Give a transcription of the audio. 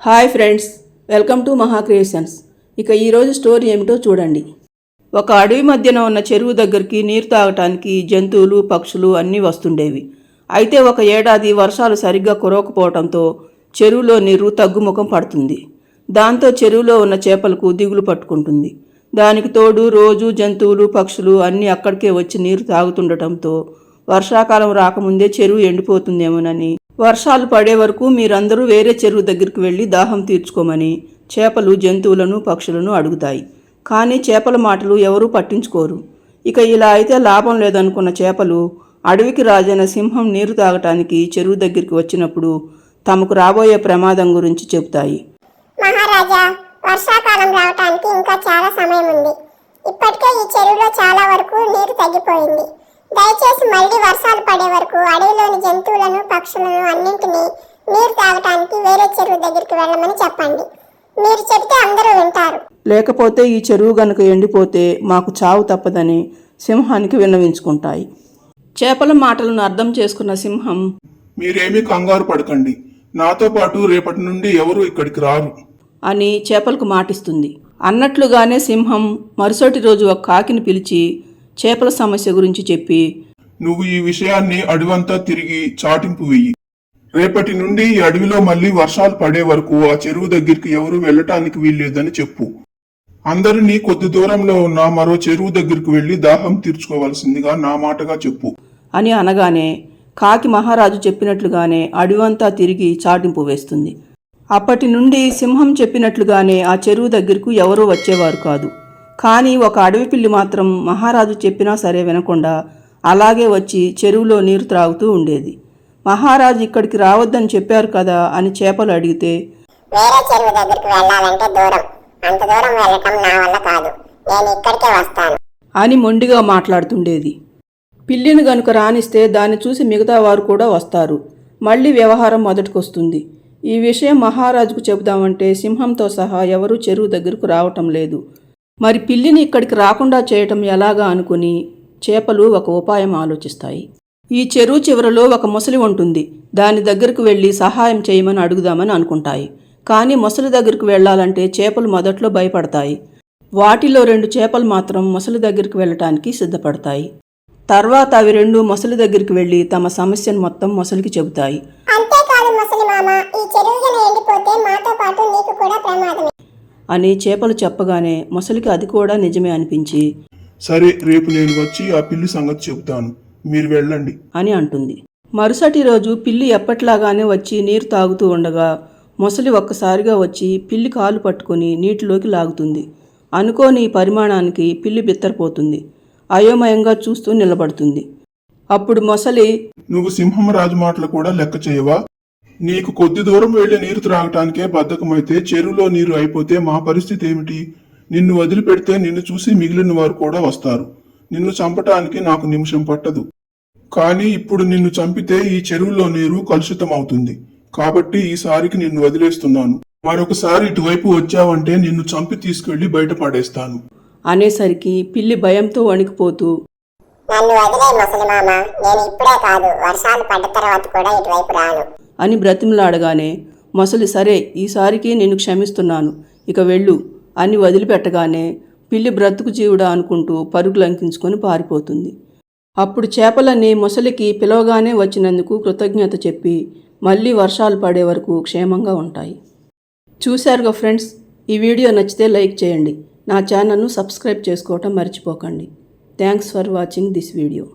Hi friends welcome to Maha creations. ఇక ఈరోజు story ఏమిటో చూడండి. ఒక అడవి మధ్యన ఉన్న చెరువు దగ్గరికి నీరు తాగటానికి జంతువులు పక్షులు అన్నీ వస్తుండేవి. అయితే ఒక ఏడాది వర్షాలు సరిగ్గా కురవకపోవడంతో చెరువులో నీరు తగ్గుముఖం పడుతుంది. దాంతో చెరువులో ఉన్న చేపలకు దిగులు పట్టుకుంటుంది. దానికి తోడు రోజు జంతువులు పక్షులు అన్నీ అక్కడికే వచ్చి నీరు తాగుతుండటంతో వర్షాకాలం రాకముందే చెరువు ఎండిపోతుందేమోనని వర్షాలు పడే వరకు మీరందరూ వేరే చెరువు దగ్గరికి వెళ్ళి దాహం తీర్చుకోమని చేపలు జంతువులను పక్షులను అడుగుతాయి. కానీ చేపల మాటలు ఎవరూ పట్టించుకోరు. ఇక ఇలా అయితే లాభం లేదనుకున్న చేపలు అడవికి రాజైన సింహం నీరు తాగటానికి చెరువు దగ్గరికి వచ్చినప్పుడు తమకు రాబోయే ప్రమాదం గురించి చెబుతాయి. మహారాజా వర్షాకాలం రావటానికి ఇంకా చాలా సమయం ఉంది. ఇప్పటికే ఈ చెరువులో చాలా వరకు నీరు తగ్గిపోయింది. దయచేసి మళ్ళీ వర్షాలు పడే వరకు అడవిలోని జంతువులను పక్షులను అన్నింటినీ నీరు తాగటానికి వేరే చెరువు దగ్గరికి వెళ్ళమని చెప్పండి. మీరు చెబితే అందరూ వింటారు. లేకపోతే ఈ చెరువు గనుక ఎండిపోతే మాకు చావు తప్పదని సింహానికి విన్నవించుకుంటాయి. చేపల మాటలను అర్థం చేసుకున్న సింహం మీరేమీ కంగారు పడకండి. నాతో పాటు రేపటి నుండి ఎవరు ఇక్కడికి రారు. అని చేపలకు మాటిస్తుంది. అన్నట్లుగానే సింహం మరుసటి రోజు ఒక కాకిని పిలిచి చేపల సమస్య గురించి చెప్పి నువ్వు ఈ విషయాన్ని అడవంతా తిరిగి చాటింపు వెయ్యి. రేపటి నుండి ఈ అడవిలో మళ్ళీ వర్షాలు పడే వరకు ఆ చెరువు దగ్గరికి ఎవరు వెళ్ళటానికి వీల్లేదని చెప్పు. అందరినీ కొద్ది దూరంలో ఉన్న మరో చెరువు దగ్గరికి వెళ్ళి దాహం తీర్చుకోవాల్సిందిగా నా మాటగా చెప్పు. అని అనగానే కాకి మహారాజు చెప్పినట్లుగానే అడవంతా తిరిగి చాటింపు వేస్తుంది. అప్పటి నుండి సింహం చెప్పినట్లుగానే ఆ చెరువు దగ్గరకు ఎవరూ వచ్చేవారు కాదు. కానీ ఒక అడవి పిల్లి మాత్రం మహారాజు చెప్పినా సరే వినకుండా అలాగే వచ్చి చెరువులో నీరు త్రాగుతూ ఉండేది. మహారాజు ఇక్కడికి రావద్దని చెప్పారు కదా అని చేపలు అడిగితే వేరే చెరువు దగ్గరికి వెళ్ళాలంటే దూరం. అంత దూరం వెళ్ళటం నా వల్ల కాదు. నేను ఇక్కడికే వస్తాను. అని మొండిగా మాట్లాడుతుండేది. పిల్లిని గనుక రానిస్తే దాన్ని చూసి మిగతా వారు కూడా వస్తారు. మళ్ళీ వ్యవహారం మొదటికొస్తుంది. ఈ విషయం మహారాజుకు చెబుదామంటే సింహంతో సహా ఎవరూ చెరువు దగ్గరకు రావటం లేదు. మరి పిల్లిని ఇక్కడికి రాకుండా చేయటం ఎలాగా అనుకుని చేపలు ఒక ఉపాయం ఆలోచిస్తాయి. ఈ చెరువు చివరలో ఒక ముసలి ఉంటుంది. దాని దగ్గరకు వెళ్ళి సహాయం చేయమని అడుగుదామని అనుకుంటాయి. కానీ ముసలి దగ్గరకు వెళ్ళాలంటే చేపలు మొదట్లో భయపడతాయి. వాటిలో రెండు చేపలు మాత్రం ముసలి దగ్గరికి వెళ్ళటానికి సిద్ధపడతాయి. తర్వాత అవి రెండు ముసలి దగ్గరికి వెళ్ళి తమ సమస్యను మొత్తం ముసలికి చెబుతాయి. అంతేకాదు ముసలి మామ ఈ చెరువు గన ఎండిపోతే మాతో పాటు నీకు కూడా ప్రమాదమే అని చేపలు చెప్పగానే ముసలికి అది కూడా నిజమే అనిపించి సరే రేపు నేను వచ్చి ఆ పిల్లి సంగతి చెబుతాను. మీరు వెళ్ళండి. అని అంటుంది. మరుసటి రోజు పిల్లి ఎప్పట్లాగానే వచ్చి నీరు తాగుతూ ఉండగా మొసలి ఒక్కసారిగా వచ్చి పిల్లి కాలు పట్టుకొని నీటిలోకి లాగుతుంది. అనుకోని పరిమాణానికి పిల్లి బిత్తరపోతుంది. అయోమయంగా చూస్తూ నిలబడుతుంది. అప్పుడు మొసలి నువ్వు సింహమరాజు మాటలు కూడా లెక్క చేయవా? నీకు కొద్ది దూరం వెళ్ళి నీరు త్రాగటానికే బద్ధకమైతే చెరువులో నీరు అయిపోతే మా పరిస్థితి ఏమిటి? నిన్ను వదిలిపెడితే నిన్ను చూసి మిగిలిన వారు కూడా వస్తారు. నిన్ను చంపటానికి నాకు నిమిషం పట్టదు. కానీ ఇప్పుడు నిన్ను చంపితే ఈ చెరువులో నీరు కలుషితం అవుతుంది కాబట్టి ఈసారికి నిన్ను వదిలేస్తున్నాను. మరొకసారి ఇటువైపు వచ్చావంటే నిన్ను చంపి తీసుకెళ్ళి బయట పడేస్తాను. అనేసరికి పిల్లి భయంతో వణికిపోతూ నన్ను వదిలే ముసలి మామ నేను ఇప్పుడే కాదు వర్షాలు పడ్డ తర్వాత కూడా ఇటువైపు రాను. అని బ్రతిమలాడగానే మొసలి సరే ఈసారికి నేను క్షమిస్తున్నాను. ఇక వెళ్ళు అని వదిలిపెట్టగానే పిల్లి బ్రతుకు జీవుడా అనుకుంటూ పరుగులు అంకించుకొని పారిపోతుంది. అప్పుడు చేపలన్నీ మొసలికి పిలవగానే వచ్చినందుకు కృతజ్ఞత చెప్పి మళ్ళీ వర్షాలు పడే వరకు క్షేమంగా ఉంటాయి. చూశారుగా ఫ్రెండ్స్ ఈ వీడియో నచ్చితే లైక్ చేయండి. నా ఛానల్ను సబ్స్క్రైబ్ చేసుకోవటం మర్చిపోకండి. Thanks for watching this video.